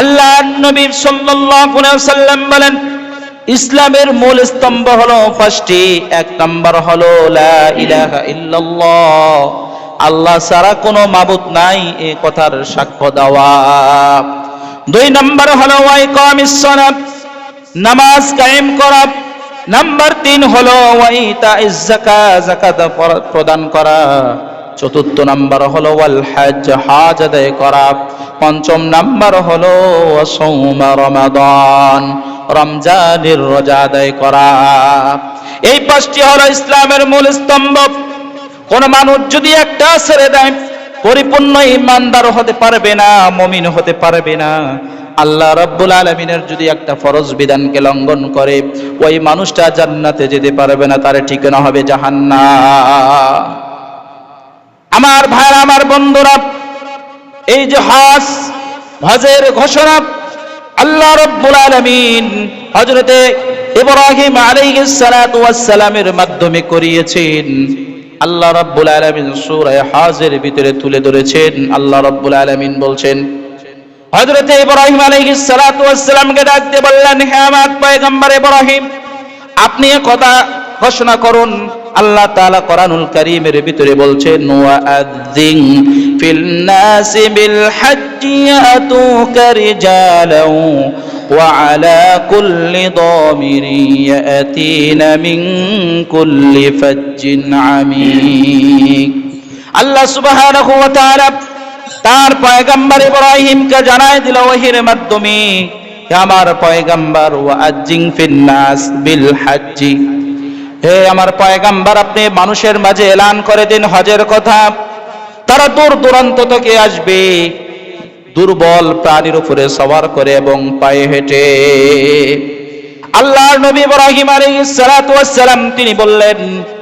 আল্লাহ নবী সাল্লাম বলেন, ইসলামের মূল স্তম্ভ হলো পাঁচটি এক নাম্বার হলো আল্লাহ ছাড়া কোনো মাবুদ নাই এ কথার সাক্ষ্য দেওয়া। দুই নাম্বার হলো নামাজ কায়েম করা। নাম্বার তিন হলো প্রদান করা। চতুর্থ নাম্বার হলো, ওয়াল হজ হজ আদায় করা। পঞ্চম নাম্বার হলো, সৌমা রমাদান, রমজানের রোজা আদায় করা। এই পাঁচটি হলো ইসলামের মূল স্তম্ভ। কোন মানুষ যদি একটা ছেড়ে দেয়, পরিপূর্ণ ইমানদার হতে পারবে না, মমিন হতে পারবে না। আল্লাহ রব্বুল আলমিনের যদি একটা ফরজ বিধানকে লঙ্ঘন করে, ওই মানুষটা জান্নাতে যেতে পারবে না, তার ঠিকানা হবে জাহান্না আমার ভাইরা আমার বন্ধুরা, এই যে হজ, হজের ঘোষণা আল্লাহ রব্বুল আলামিন হযরতে ইব্রাহিম আলাইহিস সালাতু ওয়াস সালামের মাধ্যমে করিয়েছেন। আল্লাহ রাব্বুল আলামিন সূরা হজের ভিতরে তুলে ধরেছেন। আল্লাহ রাব্বুল আলামিন বলছেন, হযরতে ইব্রাহিম আলাইহিস সালাতু ওয়াস সালামকে ডাক দিয়ে বললেন, হে আমার পয়গম্বর ইব্রাহিম, আপনি কথা ঘোষণা করুন আল্লাহ তাআলা কোরআনুল কারীমের ভিতরে বলছেন ওয়াআযিন ফিল নাসি বিল হাজ্জি ইয়াতুকা রিজালাও وعلى كل ضامر يأتين من كل فج عميق আল্লাহ সুবহানাহু ওয়া তাআলা তার পয়গম্বর ইব্রাহিমকে জানায় দিল ওহির মাধ্যমে হে আমার পয়গম্বর ওয়াজ্জিং ফিন্নাস বিল হাজ্জি হে আমার পায়গাম্বার, আপনি মানুষের মাঝে এলান করে দিন হজের কথা। তারা দূর দূরান্ত থেকে আসবে, দুর্বল প্রাণীর উপরে সবার করে এবং পায়ে হেঁটে। আল্লাহর নবী ইব্রাহিম আলাইহিস সালাতু ওয়াস সালাম, তিনি বললেন,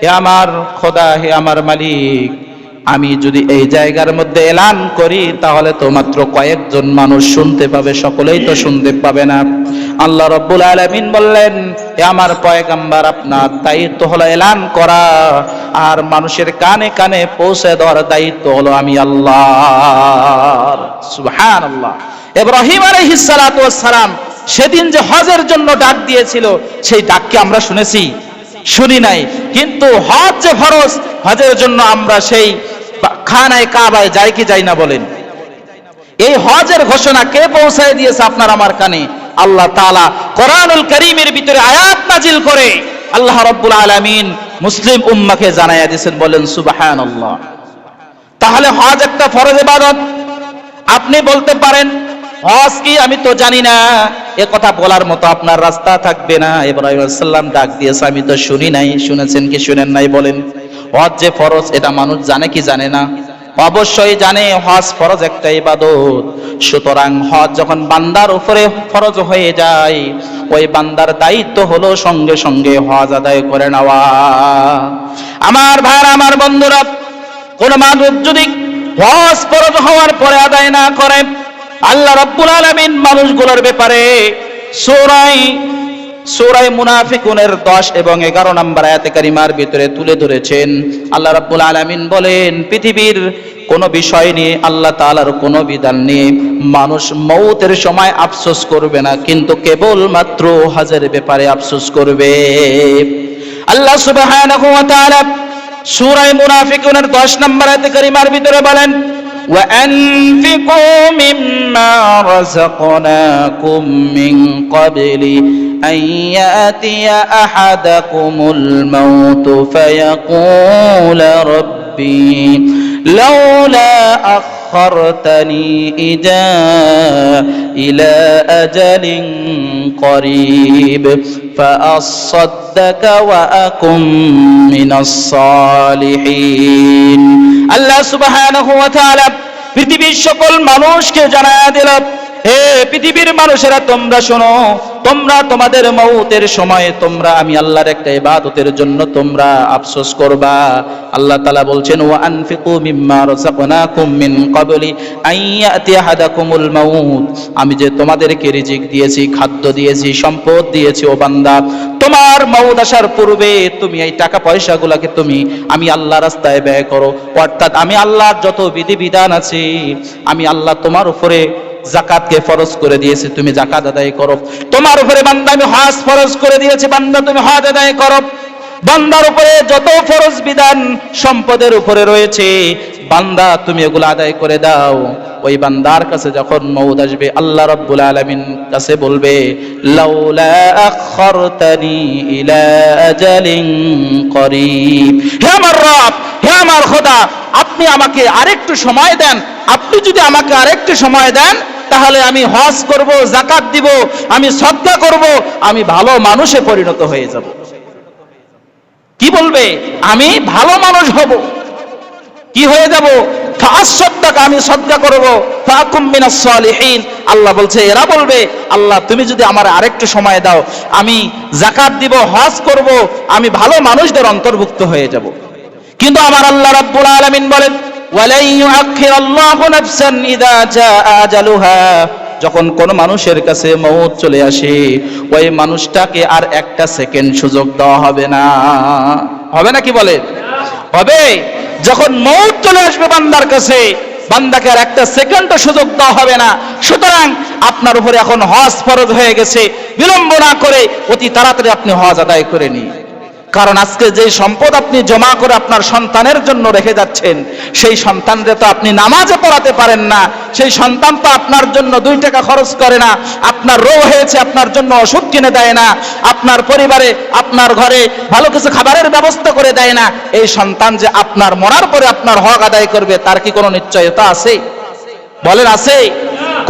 হে আমার খোদা, হে আমার মালিক আমি যদি এই জায়গার মধ্যে এলান করি, তাহলে তো মাত্র কয়েকজন মানুষ শুনতে পাবে, সকলেই তো শুনতে পাবে না। আল্লাহ রব্বুল আলামিন বললেন আমার পয়গাম্বার আপনার দায়িত্ব হলো এলান করা, আর মানুষের কানে কানে পৌঁছে দেওয়ার দায়িত্ব হলো আমি আল্লাহ আলাইহিস সালাতু ওয়াস সালাম সেদিন যে হজের জন্য ডাক দিয়েছিল, সেই ডাককে আমরা শুনেছি? শুনি নাই। কিন্তু হজ যে ফরজ, হজের জন্য আমরা সেই খানায় কাবায় যাই কি যাই না বলেন। এই হজের ঘোষণা কে পৌঁছায় দিয়েছে আপনার আমার কানে? আল্লাহ তাআলা কোরআনুল করিমের ভিতরে আয়াত নাজিল করে। আল্লাহ রাব্বুল আলামিন মুসলিম উম্মাকে জানাইয়া দিয়েছেন, বলেন, সুবহানাল্লাহ। তাহলে হজ একটা ফরজ ইবাদত। আপনি বলতে পারেন, হজ কি আমি তো জানি না। এ কথা বলার মতো আপনার রাস্তা থাকবে না। ইব্রাহিম সাল্লাম ডাক দিয়েছে, আমি তো শুনি নাই। শুনেছেন কি শুনেন নাই বলেন। হজ যে ফরজ, এটা মানুষ জানে কি জানে না? অবশ্যই জানে, হজ ফরজ একটা ইবাদত। সুতরাং হজ যখন বান্দার উপরে ফরজ হয়ে যায়, ওই বান্দার দায়িত্ব হলো সঙ্গে সঙ্গে হজ আদায় করে নেওয়া। আমার ভাই, আমার বন্ধুরা, কোন মানুষ যদি হজ ফরজ হওয়ার পরে আদায় না করে, আল্লাহ রাব্বুল আলামিন মানুষগুলোর ব্যাপারে সূরাই সূরাই মুনাফিকুনের 10 এবং 11 নম্বর আয়াতে কারিমার ভিতরে তুলে ধরেছেন। আল্লাহ রাব্বুল আলামিন বলেন, পৃথিবীর কোন বিষয় নিয়ে আল্লাহ তাআলার কোন বিধান নিয়ে মানুষ মৌতের সময় আফসোস করবে না, কিন্তু কেবল মাত্র হজের ব্যাপারে আফসোস করবে। আল্লাহ সুবহানাহু ওয়া তাআলা সূরা মুনাফিকুনের 10 নম্বর আয়াতে ভিতরে বলেন وأنفقوا مما رزقناكم من قبل أن يأتي أحدكم الموت فيقول ربي لولا أخرتني إذا إلى أجل قريب فأصدق وأكن من الصالحين আল্লাহ সুবহানাহু ওয়া তাআলা পৃথিবীর সকল মানুষকে জানায়া দিল হে পৃথিবীর মানুষেরা তোমরা শোনো তোমরা তোমাদের মৌতের সময় তোমরা, আমি আল্লাহর একটা ইবাদতের জন্য তোমরা আফসোস করবা। আল্লাহ তাআলা বলছেন, ওয়া আনফিকু মিম্মা রাযাকনাকুম মিন ক্বাবলি আন ইয়াতি আহাদাকুমুল মাউত। আমি যে তোমাদেরকে রিজিক দিয়েছি, খাদ্য দিয়েছি, সম্পদ দিয়েছি, ও বান্দা, তোমার মৌত আসার পূর্বে তুমি এই টাকা পয়সাগুলোকে তুমি, আমি আল্লাহ রাস্তায় ব্যয় করো। অর্থাৎ আমি আল্লাহর যত বিধি বিধান আছে, আমি আল্লাহ তোমার উপরে জাকাতকে ফরজ করে দিয়েছি, তুমি জাকাত আদায় করো। তোমার উপরে বান্দা আমি হজ ফরজ করে দিয়েছি, বান্দা তুমি হজ আদায় করো। বান্দার উপরে যত ফরজ বিধান সম্পদের উপরে রয়েছে, বান্দা তুমি এগুলো আদায় করে দাও। ওই বান্দার কাছে যখন মৌদ আসবে, আল্লাহ রাব্বুল আলামিন কাছে বলবে, লাউলা ইলা করিব। হে আমার রব হে আমার খোদা, আপনি আমাকে আরেকটু সময় দেন। আপনি যদি আমাকে আরেকটু সময় দেন, তাহলে আমি হজ করব জাকাত দিব, আমি সদকা করব, আমি ভালো মানুষে পরিণত হয়ে যাব। কি বলবে? আমি ভালো মানুষ হব। কি হয়ে যাব? আমি সদকা করব। আল্লাহ বলছে, এরা বলবে, আল্লাহ, তুমি যদি আমার আরেকটু সময় দাও, আমি জাকাত দিব, হজ করব, আমি ভালো মানুষদের অন্তর্ভুক্ত হয়ে যাব। কিন্তু আমার আল্লাহ রাব্বুল আলামিন বলেন যখন কোন মানুষের কাছে মৌত চলে আসে, ওই মানুষটাকে আর একটা সেকেন্ড সুযোগ দেওয়া হবে না। হবে না কি বলে? হবে। যখন মৌত চলে আসবে বান্দার কাছে, বান্দাকে আর একটা সেকেন্ডও সুযোগ দেওয়া হবে না। সুতরাং আপনার উপরে এখন হজ ফরজ হয়ে গেছে। বিলম্ব না করে অতি তাড়াতাড়ি আপনি হজ আদায় করে নিন। কারণ আজকে যে সম্পদ আপনি জমা করে আপনার সন্তানের জন্য রেখে যাচ্ছেন, সেই সন্তানরে তো আপনি নামাজে পড়াতে পারেন না, সেই সন্তান তো আপনার জন্য দুই টাকা খরচ করে না, আপনার রোগ হয়েছে, আপনার জন্য ওষুধ কিনে দেয় না, আপনার পরিবারে, আপনার ঘরে ভালো কিছু খাবারের ব্যবস্থা করে দেয় না, এই সন্তান যে আপনার মরার পরে আপনার হক আদায় করবে, তার কি কোনো নিশ্চয়তা আছে? বলেন, আছে?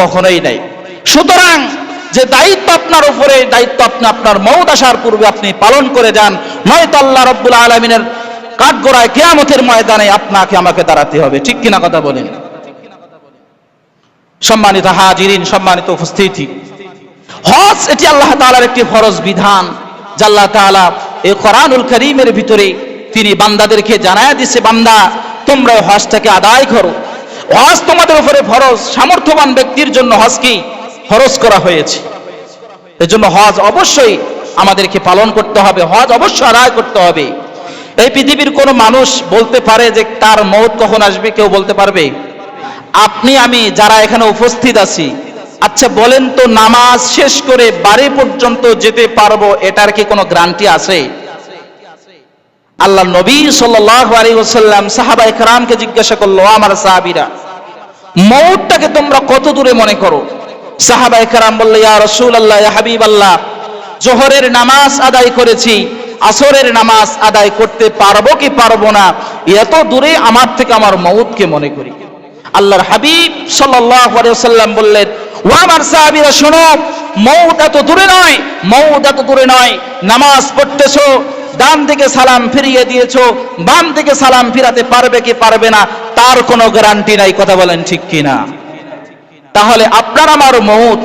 কখনোই নাই। সুতরাং যে দায়িত্ব আপনার উপরে দায়িত্ব আপনি আপনার মৌত আসার পূর্বে আপনি পালন করে যান। নয়তো আল্লাহ রব্বুল আলমিনের কাঠগড়ায় কেয়ামতের ময়দানে আপনাকে আমাকে দাঁড়াতে হবে। ঠিক কিনা কথা বলেন? সম্মানিত হাজিরিন, সম্মানিত উপস্থিতি। হজ, এটি আল্লাহ তাআলার একটি ফরজ বিধান, যা আল্লাহ তাআলা এই কোরআনুল করিমের ভিতরে তিনি বান্দাদেরকে জানায় দিছে, বান্দা তোমরা হজটাকে আদায় করো। হজ তোমাদের উপরে ফরজ। সামর্থ্যবান ব্যক্তির জন্য হজ কি? ফরজ করা হয়েছে। এজন্য হজ অবশ্যই আমাদেরকে পালন করতে হবে, হজ অবশ্যই আদায় করতে হবে। এই পৃথিবীর কোনো মানুষ বলতে পারে যে তার মৌত কখন আসবে, কেউ বলতে পারবে? আপনি, আমি যারা এখানে উপস্থিত আছি আচ্ছা বলেন তো নামাজ শেষ করে বাড়ি পর্যন্ত যেতে পারব, এটার কি কোনো গ্যারান্টি আছে? আল্লাহ নবী ওয়াসাল্লাম সাহাবা ইকরামকে জিজ্ঞাসা করল আমার সাহাবীরা, মৌতটাকে তোমরা কত দূরে মনে করো? সাহাবা ইকরাম বলল, ইয়া আল্লাহ ইয়া হাবিবাল্লাহ, জোহরের নামাজ আদায় করেছি, আসরের নামাজ আদায় করতে পারব কি পারব না? এত দূরে আমার থেকে আমার মৌতকে মনে করি। আল্লাহর হাবিব ওয়াসাল্লাম বললেন, ও আমার সাহাবীরা, শোনো মৌত এত দূরে নয় মৌত এত দূরে নয়। নামাজ পড়তেছো, ডান দিকে সালাম ফিরিয়ে দিয়েছ, বাম দিকে সালাম ফিরাতে পারবে কি পারবে না, তার কোনো গ্যারান্টি নাই। কথা বলেন ঠিক কি না তাহলে আপনার আমার মৌত,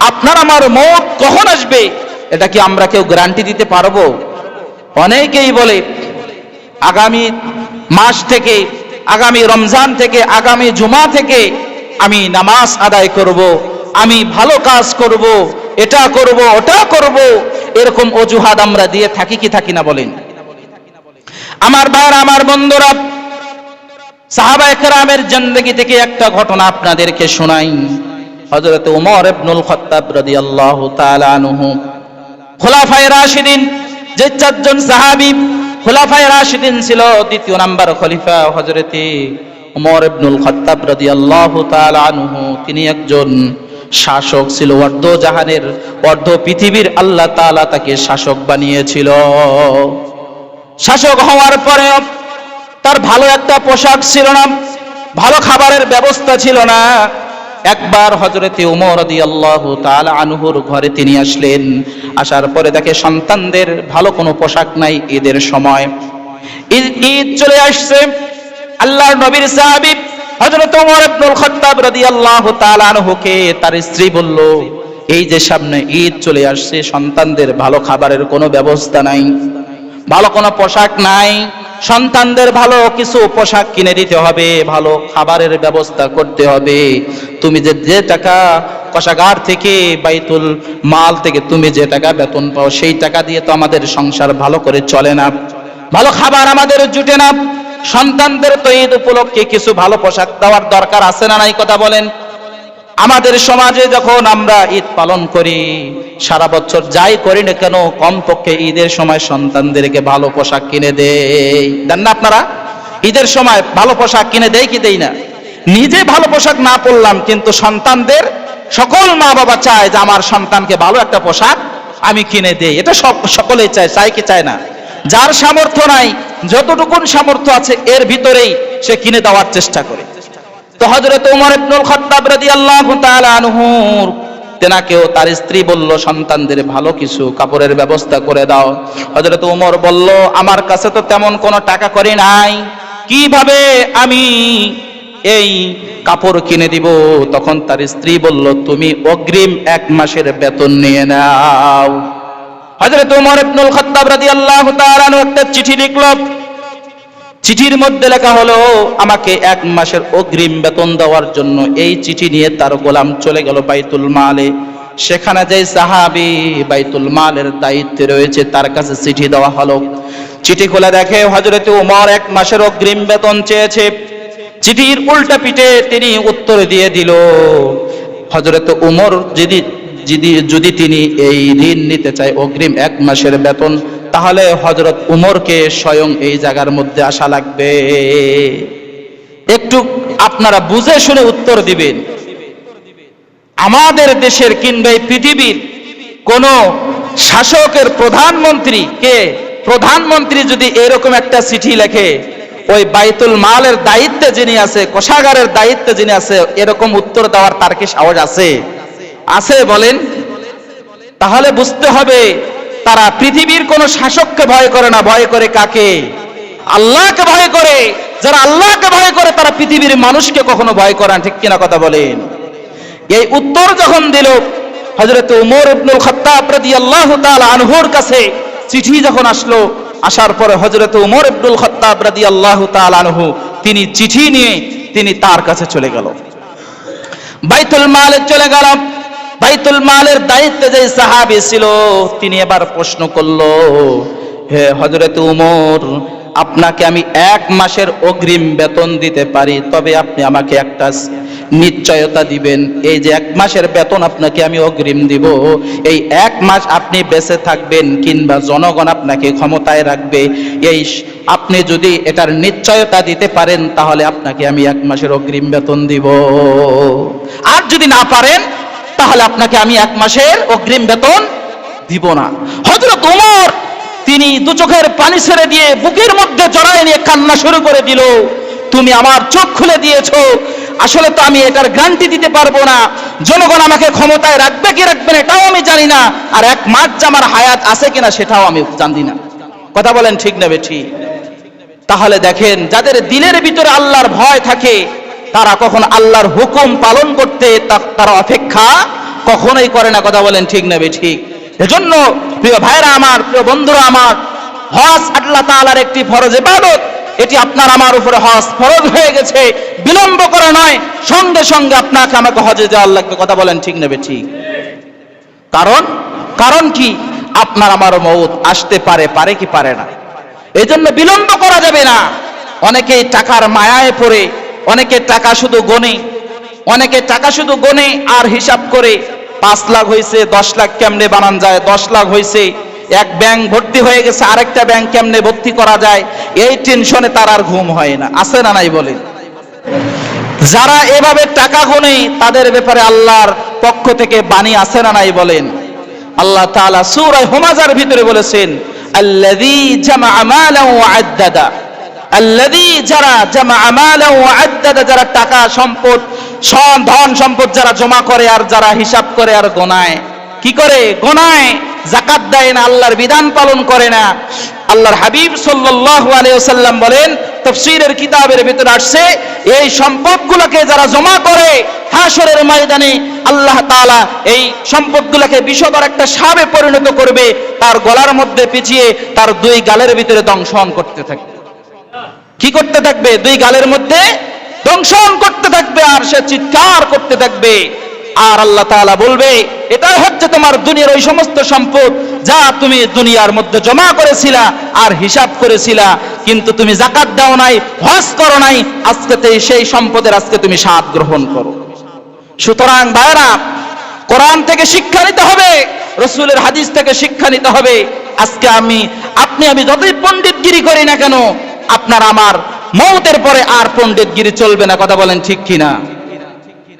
আপনার আমার মৌত কখন আসবে? এটা কি আমরা কেউ গ্যারান্টি দিতে পারব? অনেকেই বলে, আগামী মাস থেকে, আগামী রমজান থেকে, আগামী জুমা থেকে আমি নামাজ আদায় করব, আমি ভালো কাজ করব, এটা করব, ওটা করব। এরকম অজুহাত আমরা দিয়ে থাকি কি থাকি না বলেন? আমার ভাইয়ের, আমার বন্ধুরা সাহাবা একরামের জিন্দগি থেকে একটা ঘটনা আপনাদেরকে শোনাই। হযরত ওমর ইবনুল খাত্তাব রাদিয়াল্লাহু তাআলা আনহু। খোলাফায়ে রাশিদিন, যে চারজন সাহাবী খোলাফায়ে রাশিদিন ছিল, দ্বিতীয় নাম্বার খলিফা হযরতে ওমর ইবনুল খাত্তাব রাদিয়াল্লাহু তাআলা আনহু, তিনি একজন শাসক ছিল অর্ধ জাহানের অর্ধ পৃথিবীর আল্লাহ তাআলা তাকে শাসক বানিয়েছিল। শাসক হওয়ার পরে তার ভালো একটা পোশাক ছিল না, ভালো খাবারের ব্যবস্থা ছিল না। একবার হজরতে উমর আল্লাহ তাআলা আনহুর ঘরে তিনি আসলেন, আসার পরে দেখে সন্তানদের ভালো কোনো পোশাক নাই ঈদের সময়। ঈদ ঈদ চলে আসছে, আল্লাহর নবীর সাহাবী হযরত ওমর ইবনুল খাত্তাব রাদিয়াল্লাহু তাআলা আনহুকে তার স্ত্রী বলল, এই যে সামনে ঈদ চলে আসছে, সন্তানদের ভালো খাবারের কোনো ব্যবস্থা নাই, ভালো কোনো পোশাক নাই। সন্তানদের ভালো কিছু পোশাক কিনে দিতে হবে, ভালো খাবারের ব্যবস্থা করতে হবে। তুমি যে যে টাকা কষাগার থেকে বাইতুল মাল থেকে তুমি যে টাকা বেতন পাও, সেই টাকা দিয়ে তো আমাদের সংসার ভালো করে চলে না। ভালো খাবার আমাদের জুটে না। সন্তানদের তো ঈদ উপলক্ষে কিছু ভালো পোশাক দেওয়ার দরকার আছে না নাই, কথা বলেন? আমাদের সমাজে যখন আমরা ঈদ পালন করি, সারা বছর যাই করি না কেন, কমপক্ষে ঈদের সময় সন্তানদেরকে ভালো পোশাক কিনে দেই। দেন না আপনারা? ঈদের সময় ভালো পোশাক কিনে দেয় কি দেই না? নিজে ভালো পোশাক না পরলাম, কিন্তু সন্তানদের সকল মা বাবা চায় যে আমার সন্তানকে ভালো একটা পোশাক আমি কিনে দেই। এটা সব, সকলেই চায় চায় কি চায় না? যার সামর্থ্য নাই, যতটুকুন সামর্থ্য আছে, এর ভিতরেই সে কিনে দেওয়ার চেষ্টা করে। তো হযরত ওমর ইবনুল খাত্তাব রাদিয়াল্লাহু তাআলা আনহুর তেনাকেও তার স্ত্রী বলল, সন্তানদের ভালো কিছু কাপড়ের ব্যবস্থা করে দাও। হযরত উমর বলল, আমার কাছে তো তেমন কোনো টাকা করি নাই। কীভাবে আমি এই কাপড় কিনে দিব? তখন তার স্ত্রী বলল, তুমি অগ্রিম এক মাসের বেতন নিয়ে নাও। হযরত ওমর ইবনুল খাত্তাব রাদিয়াল্লাহু তাআলা আনহু একটা চিঠি লিখলো চিঠির মধ্যে লেখা হলো, আমাকে এক মাসের অগ্রিম বেতন দেওয়ার জন্য এই চিঠি নিয়ে তার গোলাম চলে গেল বাইতুল মালে। সেখানে যে সাহাবি বাইতুল মালের দায়িত্বে রয়েছে, তার কাছে চিঠি দেওয়া হলো। চিঠি খুলে দেখে হজরতে উমর এক মাসের অগ্রিম বেতন চেয়েছে। চিঠির উল্টা পিঠে তিনি উত্তর দিয়ে দিল হজরত উমর যদি যদি যদি তিনি এই ঋণ নিতে চায়, অগ্রিম এক মাসের বেতন তাহলে হজরত উমরকে স্বয়ং এই জায়গার মধ্যে আসা লাগবে। একটু আপনারা বুঝে শুনে উত্তর দিবেন। আমাদের দেশের কিংবা এই পৃথিবীর কোন শাসকের প্রধানমন্ত্রী কে? প্রধানমন্ত্রী যদি এরকম একটা চিঠি লেখে, ওই বাইতুল মালের দায়িত্বে যিনি আছে, কোষাগারের দায়িত্বে যিনি আছে, এরকম উত্তর দেওয়ার তার কি সাহস আছে? আছে বলেন। তাহলে বুঝতে হবে তারা পৃথিবীর কোন শাসককে ভয় করে না, ভয় করে কাকে? আল্লাহকে ভয় করে। যারা আল্লাহকে ভয় করে, তারা পৃথিবীর মানুষকে কখনো ভয় করে না, ঠিক কিনা কথা বলেন? এই উত্তর যখন দিল হজরত উমর ইবনুল খাত্তাব রাদিয়াল্লাহু তাআলা আনহুর কাছে চিঠি যখন আসলো, আসার পরে হজরত উমর ইবনুল খাত্তাব রাদিয়াল্লাহু তাআলা আনহু, তিনি চিঠি নিয়ে তিনি তার কাছে চলে গেল। বাইতুল মালে চলে গেল বাইতুল মালের দায়িত্বে যে সাহাবী ছিল, তিনি এবার প্রশ্ন করল, হে হজরত উমর, আপনাকে আমি এক মাসের অগ্রিম বেতন দিতে পারি, তবে আপনি আমাকে একটা নিশ্চয়তা দিবেন। এই যে এক মাসের বেতন আপনাকে আমি অগ্রিম দিব, এই এক মাস আপনি বেঁচে থাকবেন কিংবা জনগণ আপনাকে ক্ষমতায় রাখবে। এই আপনি যদি এটার নিশ্চয়তা দিতে পারেন, তাহলে আপনাকে আমি এক মাসের অগ্রিম বেতন দিব। আর যদি না পারেন তাহলে আপনাকে আমি এক মাসের অগ্রিম বেতন দিব না। হযরত ওমর তিনি দু চোখের পানি ছেড়ে দিয়ে বুকের মধ্যে জড়ায় নিয়ে কান্না শুরু করে দিল। তুমি আমার চোখ খুলে দিয়েছ, আসলে তো আমি এটার গ্যারান্টি দিতে পারব না। জনগণ আমাকে ক্ষমতায় রাখবে কি রাখবে না, এটাও আমি জানি না। আর এক মাস আমার হায়াত আছে কিনা সেটাও আমি জানি না। কথা বলেন ঠিক না ঠিক? তাহলে দেখেন, যাদের দিলের ভিতরে আল্লাহর ভয় থাকে তারা কখন আল্লাহর হুকুম পালন করতে তারা অপেক্ষা কখনোই করে না। কথা বলেন ঠিক না ঠিক। এজন্য প্রিয় ভাইরা আমার, প্রিয় বন্ধুরা আমার, হজ আল্লাহ তাআলার একটি ফরজ ইবাদত। এটি আপনার আমার উপরে হজ ফরজ হয়ে গেছে। বিলম্ব করে নয়। সঙ্গে সঙ্গে আপনাকে আমাকে হজে যাওয়ার লাগবে। কথা বলেন ঠিক নেবে ঠিক। কারণ কারণ কি? আপনার আমার মৌত আসতে পারে পারে কি পারে না। এই জন্য বিলম্ব করা যাবে না। অনেকেই টাকার মায়ায় পড়ে অনেকে টাকা শুধু গনে অনেকে টাকা শুধু গনে আর হিসাব করে। পাঁচ লাখ হয়েছে দশ লাখ কেমনে বানান যায়? দশ লাখ হয়েছে এক ব্যাংক ভর্তি হয়ে গেছে, আরেকটা ব্যাংক কেমনে ভর্তি করা যায়? এই টেনশনে তার আর ঘুম হয় না। আছে না নাই বলে? যারা এভাবে টাকা গুনে তাদের ব্যাপারে আল্লাহর পক্ষ থেকে বাণী আছে না নাই বলেন? আল্লাহ তাআলা সূরা হুমাজার ভিতরে বলেছেন, আল্লাযী জামা মালান ওয়া আল্লাযী যারা জামা যারা টাকা সম্পদ ধন সম্পদ যারা জমা করে আর যারা হিসাব করে আর গোনায়। কি করে? গোনায়। জাকাত দেয় না, আল্লাহর বিধান পালন করে না। আল্লাহর হাবিব সাল্লাল্লাহু আলাইহি ওয়াসাল্লাম বলেন, তাফসীরের কিতাবের ভিতরে আসছে, এই সম্পদগুলোকে যারা জমা করে হাসরের ময়দানে, আল্লাহ তাআলা এই সম্পদগুলোকে বিষধর একটা সাপে পরিণত করবে, তার গলার মধ্যে পিছিয়ে তার দুই গালের ভিতরে দংশন করতে থাকবে। কি করতে থাকবে? দুই গালের মধ্যে দংশন করতে থাকবে আর সে চিৎকার করতে থাকবে। আর আল্লাহ তাআলা বলবে, এটাই হচ্ছে তোমার দুনিয়ার ওই সমস্ত সম্পদ যা তুমি দুনিয়ার মধ্যে জমা করেছিলা আর হিসাব করেছিলা। কিন্তু তুমি জাকাত দাও নাই, হজ করো নাই আজকেতে সেই সম্পদের আজকে তুমি স্বাদ গ্রহণ করো। সুতরাং ভাইরা কোরআন থেকে শিক্ষা নিতে হবে, রসুলের হাদিস থেকে শিক্ষা নিতে হবে। আজকে আমি, আপনি আমি যতই পণ্ডিতগিরি করি না কেন আপনার আমার মৌতের পরে আর পণ্ডিতগিরি চলবে না, কথা বলেন ঠিক কিনা?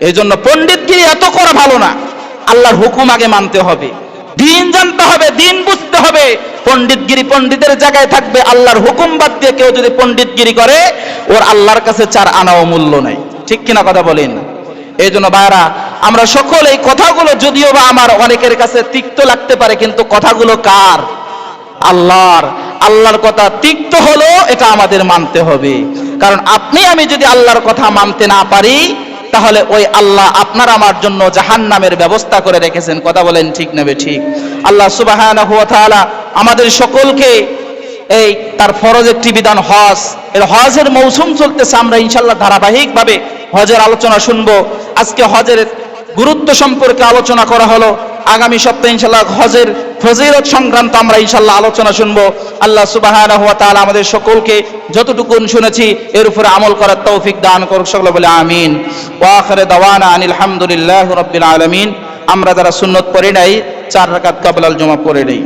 এই জন্য পণ্ডিতগিরি এত করা ভালো না। আল্লাহর হুকুম আগে মানতে হবে। দিন জানতে হবে, দিন বুঝতে হবে। পণ্ডিতগিরি পণ্ডিতের জায়গায় থাকবে, আল্লাহর হুকুম বাদ দিয়ে কেউ যদি পণ্ডিতগিরি করে, ওর আল্লাহর কাছে চার আনাও মূল্য নাই। ঠিক কিনা কথা বলেন? এই জন্য ভাইরা আমরা সকল এই কথাগুলো যদিও বা আমার অনেকের কাছে তিক্ত লাগতে পারে, কিন্তু কথাগুলো কার? আল্লাহর আল্লাহর কথা তিক্ত হলো এটা আমাদের মানতে হবে। কারণ আপনি, আমি যদি আল্লাহর কথা মানতে না পারি, তাহলে ওই আল্লাহ আপনার আমার জন্য জাহান নামের ব্যবস্থা করে রেখেছেন। কথা বলেন ঠিক নেবে ঠিক? আল্লাহ সুবাহ আমাদের সকলকে এই তার ফরজ একটি বিধান হজ। এর হজের মৌসুম চলতেছে, আমরা ইনশাল্লাহ ধারাবাহিকভাবে হজের আলোচনা শুনব। আজকে হজের গুরুত্ব সম্পর্কে আলোচনা করা হলো। আগামী সপ্তাহে ইনশাল্লাহ হজের ফজিলত সংক্রান্ত আমরা ইনশাল্লাহ আলোচনা শুনব। আল্লাহ সুবাহ আমাদের সকলকে যতটুকু শুনেছি, এর উপরে আমল করার তৌফিক দান করুক সকলে বলে আমিন। ওয়া আখিরে দাওয়ানা আনিল হামদুলিল্লাহ রাব্বিল আলামিন। আমরা যারা সুন্নত পড়ে নাই, চার রাকাত কাবলাল জমা পড়ে নেই।